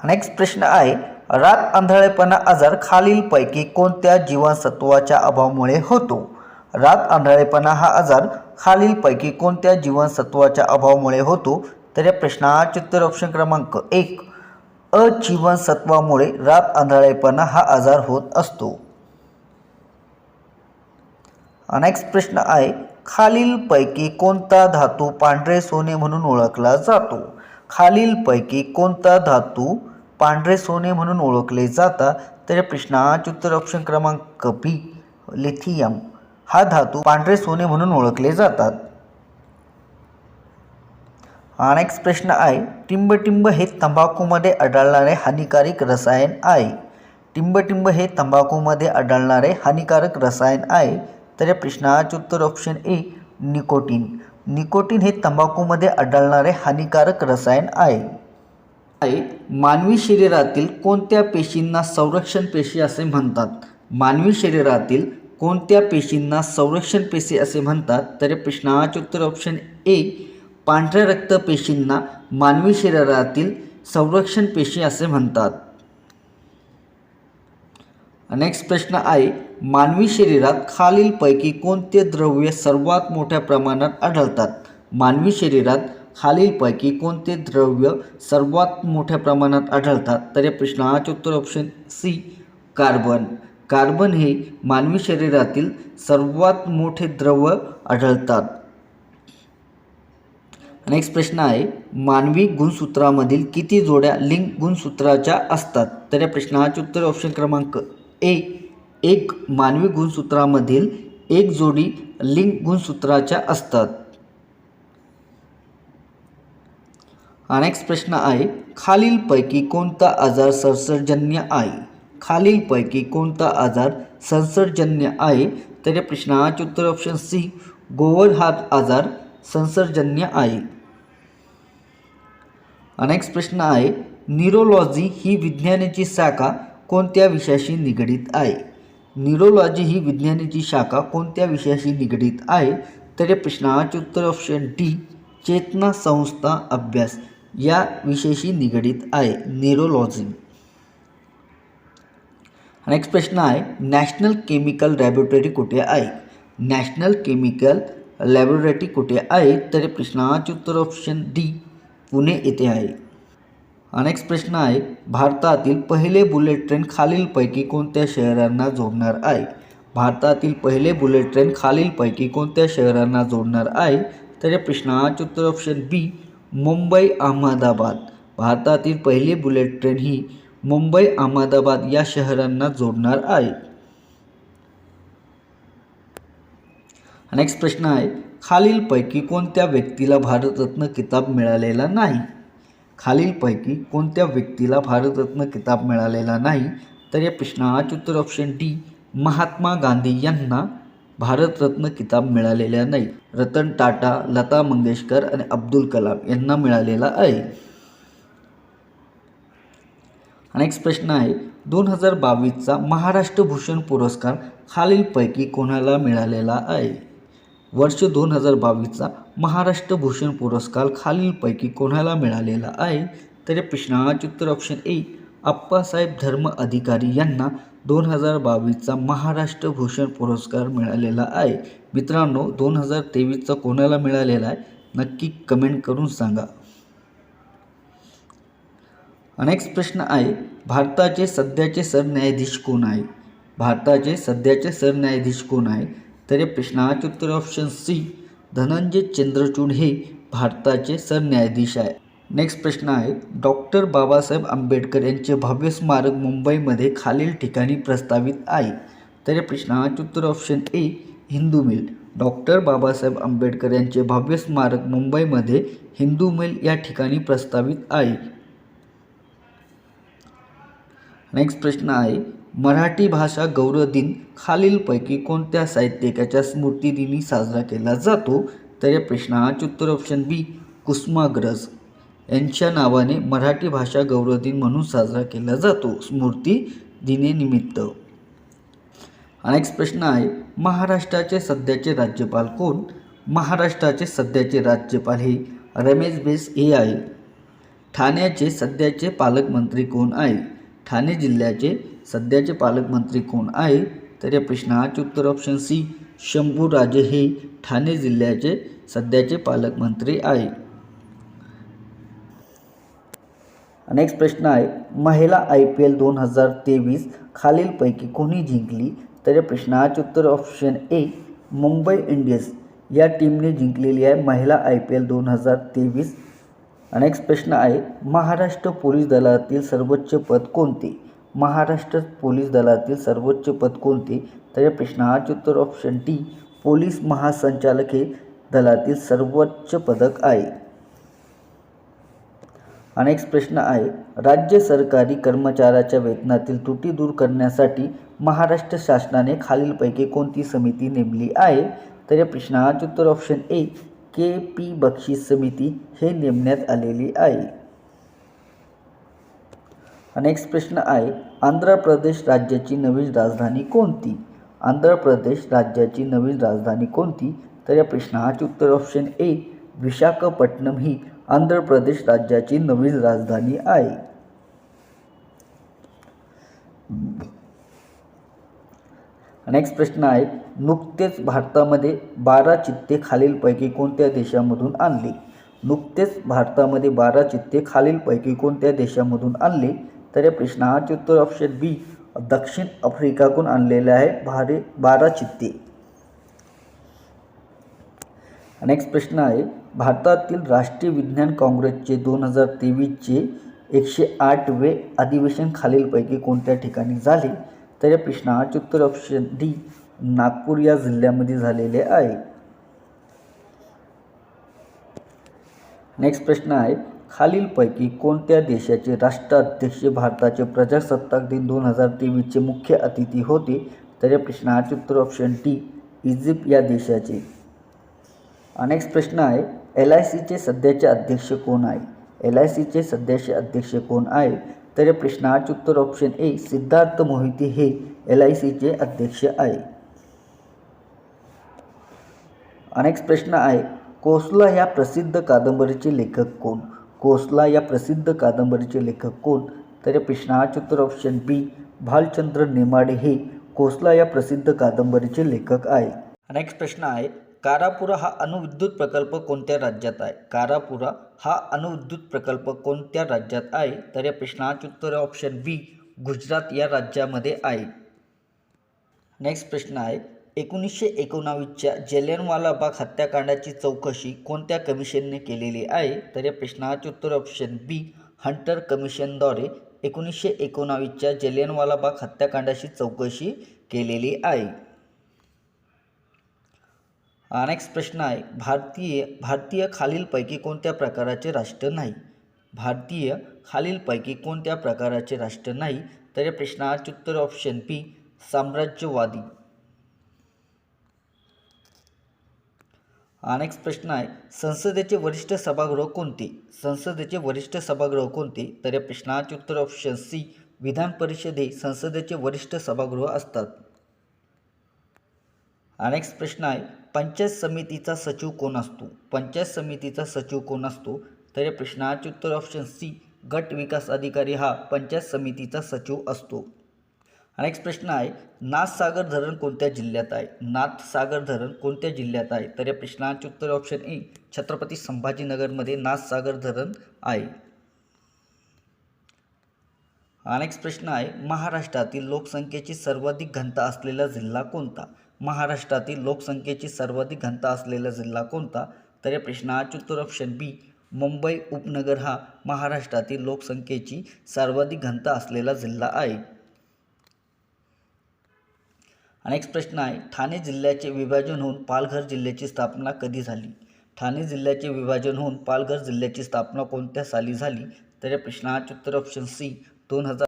Next प्रश्न आहे रात आंधळेपणा आजार खालीलपैकी कोणत्या जीवनसत्वाच्या अभावामुळे होतो? रात आंधळेपणा हा आजार खालीलपैकी कोणत्या जीवनसत्वाच्या अभावामुळे होतो? तर या प्रश्नाचे उत्तर ऑप्शन क्रमांक एक. अजीवनसत्वामुळे रात आंधळेपणा हा आजार होत असतो. नेक्स्ट प्रश्न आहे खालीलपैकी कोणता धातू पांढरे सोने म्हणून ओळखला जातो? खालीलपैकी कोणता धातू पांढरे सोने म्हणून ओळखले जातात? तर या प्रश्नाचे उत्तर ऑप्शन क्रमांक बी लिथियम हा धातू पांढरे सोने म्हणून ओळखले जातात. नेक्स्ट प्रश्न आहे. टिंबटिंब हे तंबाखूमध्ये आढळणारे हानिकारक रसायन आहे. टिंबटिंब हे तंबाखूमध्ये आढळणारे हानिकारक रसायन आहे. तर या प्रश्नाचे उत्तर ऑप्शन ए निकोटीन. निकोटीन हे तंबाखूमध्ये आढळणारे हानिकारक रसायन आहे. मानवी शरीरातील कोणत्या पेशींना संरक्षण पेशी असे म्हणतात? मानवी शरीरातील कोणत्या पेशींना संरक्षण पेशी असे म्हणतात? तर या प्रश्नाचे उत्तर ऑप्शन ए पांढऱ्या रक्तपेशींना मानवी शरीरातील संरक्षण पेशी असे म्हणतात. नेक्स्ट प्रश्न आहे मानवी शरीरात खालीलपैकी कोणते द्रव्य सर्वात मोठ्या प्रमाणात आढळतात? मानवी शरीरात खालीलपैकी कोणते द्रव्य सर्वात मोठ्या प्रमाणात आढळतात? तर या प्रश्नाचे उत्तर ऑप्शन सी कार्बन कार्बन हे मानवी शरीरातील सर्वात मोठे द्रव्य आढळतात. नेक्स्ट प्रश्न आहे मानवी गुणसूत्रामधील किती जोड्या लिंग गुणसूत्राच्या असतात? तर या प्रश्नाचे उत्तर ऑप्शन क्रमांक ए एक मानवी गुणसूत्रामधील एक जोडी लिंग गुणसूत्राच्या असतात. नेक्स्ट प्रश्न आहे खालीलपैकी कोणता आजार संसर्जन्य आहे? खालीलपैकी कोणता आजार संसर्जन्य आहे? तर या प्रश्नाचे उत्तर ऑप्शन सी गोवर हा आजार संसर्जन्य आहे. नेक्स्ट प्रश्न आहे न्यूरोलॉजी ही विज्ञानाची शाखा कोणत्या विषयाशी निगडीत आहे? न्यूरोलॉजी ही विज्ञानाची शाखा कोणत्या विषयाशी निगडीत आहे? तर या प्रश्नाचे उत्तर ऑप्शन डी चेतना संस्था अभ्यास या विषयाशी निगडीत आहे न्यूरोलॉजी नेक्स्ट प्रश्न आहे नॅशनल केमिकल लॅबोरेटरी कुठे आहे? नॅशनल केमिकल लॅबोरेटरी कुठे आहे? तर प्रश्नाचे उत्तर ऑप्शन डी पुणे येथे आहे. अनेक प्रश्न आहे भारतातील पहिले बुलेट ट्रेन खालीलपैकी कोणत्या शहरांना जोडणार आहे? भारतातील पहिले बुलेट ट्रेन खालीलपैकी कोणत्या शहरांना जोडणार आहे? तर या प्रश्नाचे उत्तर ऑप्शन बी मुंबई अहमदाबाद. भारतातील पहिली बुलेट ट्रेन ही मुंबई अहमदाबाद या शहरांना जोडणार आहे. नेक्स्ट प्रश्न आहे खालीलपैकी कोणत्या व्यक्तीला भारतरत्न किताब मिळालेला नाही? खालीलपैकी कोणत्या व्यक्तीला भारतरत्न किताब मिळालेला नाही तर या प्रश्नाचे उत्तर ऑप्शन डी महात्मा गांधी यांना भारतरत्न किताब मिळालेला नाही. रतन टाटा लता मंगेशकर आणि अब्दुल कलाम यांना मिळालेला आहे. नेक्स्ट प्रश्न आहे दोन हजार बावीसचा महाराष्ट्र भूषण पुरस्कार खालीलपैकी कोणाला मिळालेला आहे? वर्ष दोन हजार बावीसचा महाराष्ट्र भूषण पुरस्कार खालीलपैकी कोणाला मिळालेला आहे? तर या प्रश्नाचे उत्तर ऑप्शन ए आप्पासाहेब धर्म अधिकारी यांना दोन हजार बावीसचा महाराष्ट्र भूषण पुरस्कार मिळालेला आहे. मित्रांनो दोन हजार तेवीसचा कोणाला मिळालेला आहे? नक्की कमेंट करून सांगा. नेक्स्ट प्रश्न आहे भारताचे सध्याचे सरन्यायाधीश कोण आहे? भारताचे सध्याचे सरन्यायाधीश कोण आहे? तर या प्रश्नाचे उत्तर ऑप्शन सी धनंजय चंद्रचूड हे भारताचे सरन्यायाधीश आहे नेक्स्ट प्रश्न आहे डॉक्टर बाबासाहेब आंबेडकर यांचे भव्य स्मारक मुंबईमध्ये खालील ठिकाणी प्रस्तावित आहे. तर या प्रश्नाचे उत्तर option A Hindu mill. Doctor Babasaheb Ambedkar यांचे भव्य स्मारक मुंबईमध्ये हिंदू मिल या ठिकाणी प्रस्तावित आहे. नेक्स्ट प्रश्न आहे मराठी भाषा गौरव दिन खालीलपैकी कोणत्या साहित्यिकाच्या स्मृतिदिनी साजरा केला जातो? तर या प्रश्नाचे उत्तर ऑप्शन बी कुसुमाग्रज. यांच्या नावाने मराठी भाषा गौरव दिन म्हणून साजरा केला जातो स्मृती दिनेनिमित्त नेक्स्ट प्रश्न आहे. महाराष्ट्राचे सध्याचे राज्यपाल कोण? महाराष्ट्राचे सध्याचे राज्यपाल हे रमेश बेस हे आहे. ठाण्याचे सध्याचे पालकमंत्री कोण आहे? ठाणे जिल्ह्याचे सध्याचे पालकमंत्री कोण आहे? तर या प्रश्नाचे उत्तर ऑप्शन सी शंभूराजे हे ठाणे जिल्ह्याचे सध्याचे पालकमंत्री आहे. नेक्स्ट प्रश्न आहे. महिला आय पी एल दोन हजार तेवीस खालीलपैकी कोणी जिंकली? तर या प्रश्नाचे उत्तर ऑप्शन ए मुंबई इंडियन्स या टीमने जिंकलेली आहे महिला आय पी एल दोन हजार तेवीस. नेक्स्ट प्रश्न आहे. महाराष्ट्र पोलीस दलातील सर्वोच्च पद कोणते? महाराष्ट्र पोलीस दलातील सर्वोच्च पद कोणते? तर या प्रश्नाचे उत्तर ऑप्शन टी पोलीस महासंचालक हे दलातील सर्वोच्च पदक आहे. नेक्स्ट प्रश्न आहे राज्य सरकारी कर्मचाऱ्याच्या वेतनातील त्रुटी दूर करण्यासाठी महाराष्ट्र शासनाने खालीलपैकी कोणती समिती नेमली आहे? तर या प्रश्नाचे उत्तर ऑप्शन ए के पी बक्षीस समिती हे नेमण्यात आलेली आहे. नेक्स्ट प्रश्न आहे आंध्र प्रदेश राज्याची नवीन राजधानी कोणती? आंध्र प्रदेश राज्याची नवीन राजधानी कोणती? तर या प्रश्नाचे उत्तर ऑप्शन ए विशाखापट्टणम ही आंध्र प्रदेश राज्याची नवीन राजधानी आहे. नेक्स्ट प्रश्न आहे नुकतेच भारतामध्ये बारा चित्ते खालीलपैकी कोणत्या देशामधून आणले? नुकतेच भारतामध्ये बारा चित्ते खालीलपैकी कोणत्या देशामधून आणले? तर या प्रश्नाचे उत्तर ऑप्शन बी दक्षिण आफ्रिकाकडून आणलेले आहे. भारे बारा चित्ते. नेक्स्ट प्रश्न आहे भारतातील राष्ट्रीय विज्ञान काँग्रेसचे दोन हजार तेवीसचे एकशे आठवे अधिवेशन खालीलपैकी कोणत्या ठिकाणी झाले? तर या प्रश्नाचे उत्तर ऑप्शन डी नागपूर या जिल्ह्यामध्ये झालेले आहे. नेक्स्ट प्रश्न आहे खालीलपैकी कोणत्या देशाचे राष्ट्राध्यक्ष भारताचे प्रजासत्ताक दिन दोन हजार तेवीसचे मुख्य अतिथी होते? तर या प्रश्नाचे उत्तर ऑप्शन डी इजिप्त या देशाचे. नेक्स्ट प्रश्न आहे. एल आय सीचे सध्याचे अध्यक्ष कोण आहे? एल आय सीचे सध्याचे अध्यक्ष कोण आहे? तर या प्रश्नाचे उत्तर ऑप्शन ए सिद्धार्थ मोहिते हे एल आय सीचे अध्यक्ष आहे. नेक्स्ट प्रश्न आहे. कोसला या प्रसिद्ध कादंबरीचे लेखक कोण? कोसला या प्रसिद्ध कादंबरीचे लेखक कोण? तर या प्रश्नाचे उत्तर ऑप्शन बी भालचंद्र नेमाडे हे कोसला या प्रसिद्ध कादंबरीचे लेखक आहे. नेक्स्ट प्रश्न आहे कारापुरा हा अणुविद्युत प्रकल्प कोणत्या राज्यात आहे? कारापुरा हा अणुविद्युत प्रकल्प कोणत्या राज्यात आहे? तर या प्रश्नाचे उत्तर ऑप्शन बी गुजरात या राज्यामध्ये आहे. नेक्स्ट प्रश्न आहे एकोणीसशे एकोणावीसच्या जलियनवाला बाग हत्याकांडाची चौकशी कोणत्या कमिशनने केलेली आहे? तर या प्रश्नाचे उत्तर ऑप्शन बी हंटर कमिशनद्वारे एकोणीसशे एकोणावीसच्या जलियनवाला बाग हत्याकांडाची चौकशी केलेली आहे. नेक्स्ट प्रश्न आहे. भारतीय भारतीय खालीलपैकी कोणत्या प्रकाराचे राष्ट्र नाही? भारतीय खालीलपैकी कोणत्या प्रकाराचे राष्ट्र नाही? तर या प्रश्नाचे उत्तर ऑप्शन बी साम्राज्यवादी. अनेक प्रश्न आहे. संसदेचे वरिष्ठ सभागृह कोणते? संसदेचे वरिष्ठ सभागृह कोणते? तर या प्रश्नाचे उत्तर ऑप्शन सी विधान परिषद हे संसदेचे वरिष्ठ सभागृह असतात. अनेक प्रश्न आहे. पंचायत समितीचा सचिव कोण असतो? पंचायत समितीचा सचिव कोण असतो? तर या प्रश्नाचे उत्तर ऑप्शन सी गट विकास अधिकारी हा पंचायत समितीचा सचिव असतो. नेक्स्ट प्रश्न आहे नाथसागर धरण कोणत्या जिल्ह्यात आहे? नाथसागर धरण कोणत्या जिल्ह्यात आहे? तर या प्रश्नाचे उत्तर ऑप्शन ए छत्रपती संभाजीनगरमध्ये नाथसागर धरण आहे. नेक्स्ट प्रश्न आहे महाराष्ट्रातील लोकसंख्येची सर्वाधिक घनता असलेला जिल्हा कोणता? महाराष्ट्रातील लोकसंख्येची सर्वाधिक घनता असलेला जिल्हा कोणता? तर या प्रश्नाचे उत्तर ऑप्शन बी मुंबई उपनगर हा महाराष्ट्रातील लोकसंख्येची सर्वाधिक घनता असलेला जिल्हा आहे. नेक्स्ट प्रश्न आहे ठाणे जिल्ह्याचे विभाजन होऊन पालघर जिल्ह्याची स्थापना कधी झाली? ठाणे जिल्ह्याचे विभाजन होऊन पालघर जिल्ह्याची स्थापना कोणत्या साली झाली? तर या प्रश्नाचे उत्तर ऑप्शन सी दोन हजार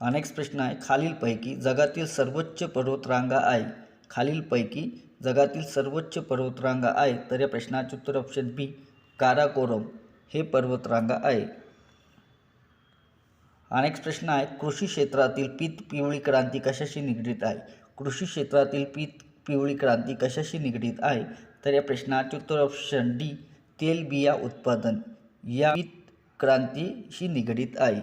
नेक्स्ट प्रश्न आहे खालीलपैकी जगातील सर्वोच्च पर्वतरांगा आहे. खालीलपैकी जगातील सर्वोच्च पर्वतरांगा आहे. तर या प्रश्नाचे उत्तर ऑप्शन बी काराकोरम हे पर्वतरांगा आहे. अनेक प्रश्न आहे कृषी क्षेत्रातील पीत पिवळी क्रांती कशाशी निगडीत आहे? कृषी क्षेत्रातील पीत पिवळी क्रांती कशाशी निगडीत आहे? तर या प्रश्नाचे उत्तर ऑप्शन डी तेलबिया उत्पादन. या पीत क्रांतीशी निगडीत आहे.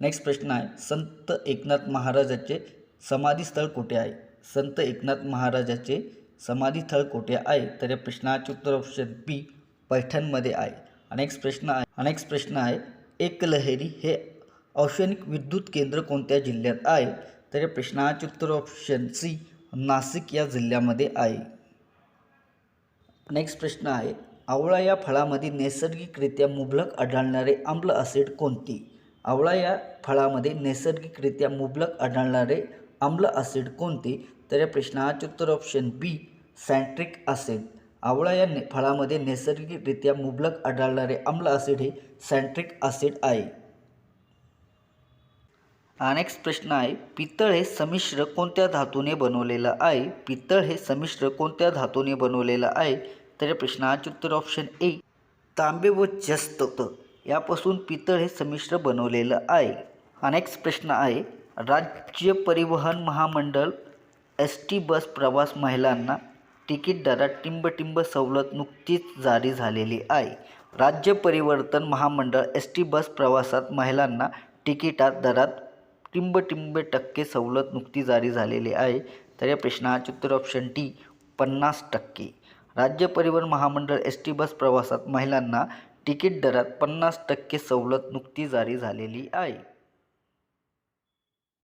नेक्स्ट प्रश्न आहे. संत एकनाथ महाराजाचे समाधीस्थळ कुठे आहे? संत एकनाथ महाराजाचे समाधीस्थळ कुठे आहे? तर या प्रश्नाचे उत्तर ऑप्शन बी पैठणमध्ये आहे. नेक्स्ट प्रश्न आहे. नेक्स्ट प्रश्न आहे. एकलहरी हे औष्णिक विद्युत केंद्र कोणत्या जिल्ह्यात आहे? तर या प्रश्नाचे उत्तर ऑप्शन सी नाशिक या जिल्ह्यामध्ये आहे. नेक्स्ट प्रश्न आहे आवळा या फळामध्ये नैसर्गिकरित्या मुबलक आढळणारे आम्ल ॲसिड कोणती? आवळा या फळामध्ये नैसर्गिकरित्या मुबलक आढळणारे आम्ल ॲसिड कोणते? तर या प्रश्नाचे उत्तर ऑप्शन बी सँट्रिक ॲसिड आवळा या फळामध्ये नैसर्गिकरित्या मुबलक आढळणारे आम्ल ॲसिड हे सँट्रिक ॲसिड आहे. नेक्स्ट प्रश्न आहे पितळ हे संमिश्र कोणत्या धातूने बनवलेलं आहे? पितळ हे संमिश्र कोणत्या धातूने बनवलेलं आहे? तर या प्रश्नाचे उत्तर ऑप्शन ए तांबे व जस्त यापासून पितळ हे संमिश्र बनवलेलं आहे. नेक्स्ट प्रश्न आहे राज्य परिवहन महामंडळ एस टी बस प्रवास महिलांना तिकीट दरात टिंबटिंब सवलत नुकतीच जारी झालेली आहे. राज्य परिवर्तन महामंडळ एस टी बस प्रवासात महिलांना तिकिटात दरात टिंबटिंब टक्के सवलत नुकती जारी झालेली आहे. तर या प्रश्नाचे उत्तर ऑप्शन टी पन्नास टक्के. राज्य परिवहन महामंडळ एस टी बस प्रवासात महिलांना तिकीट दरात पन्नास टक्के सवलत नुकती जारी झालेली आहे.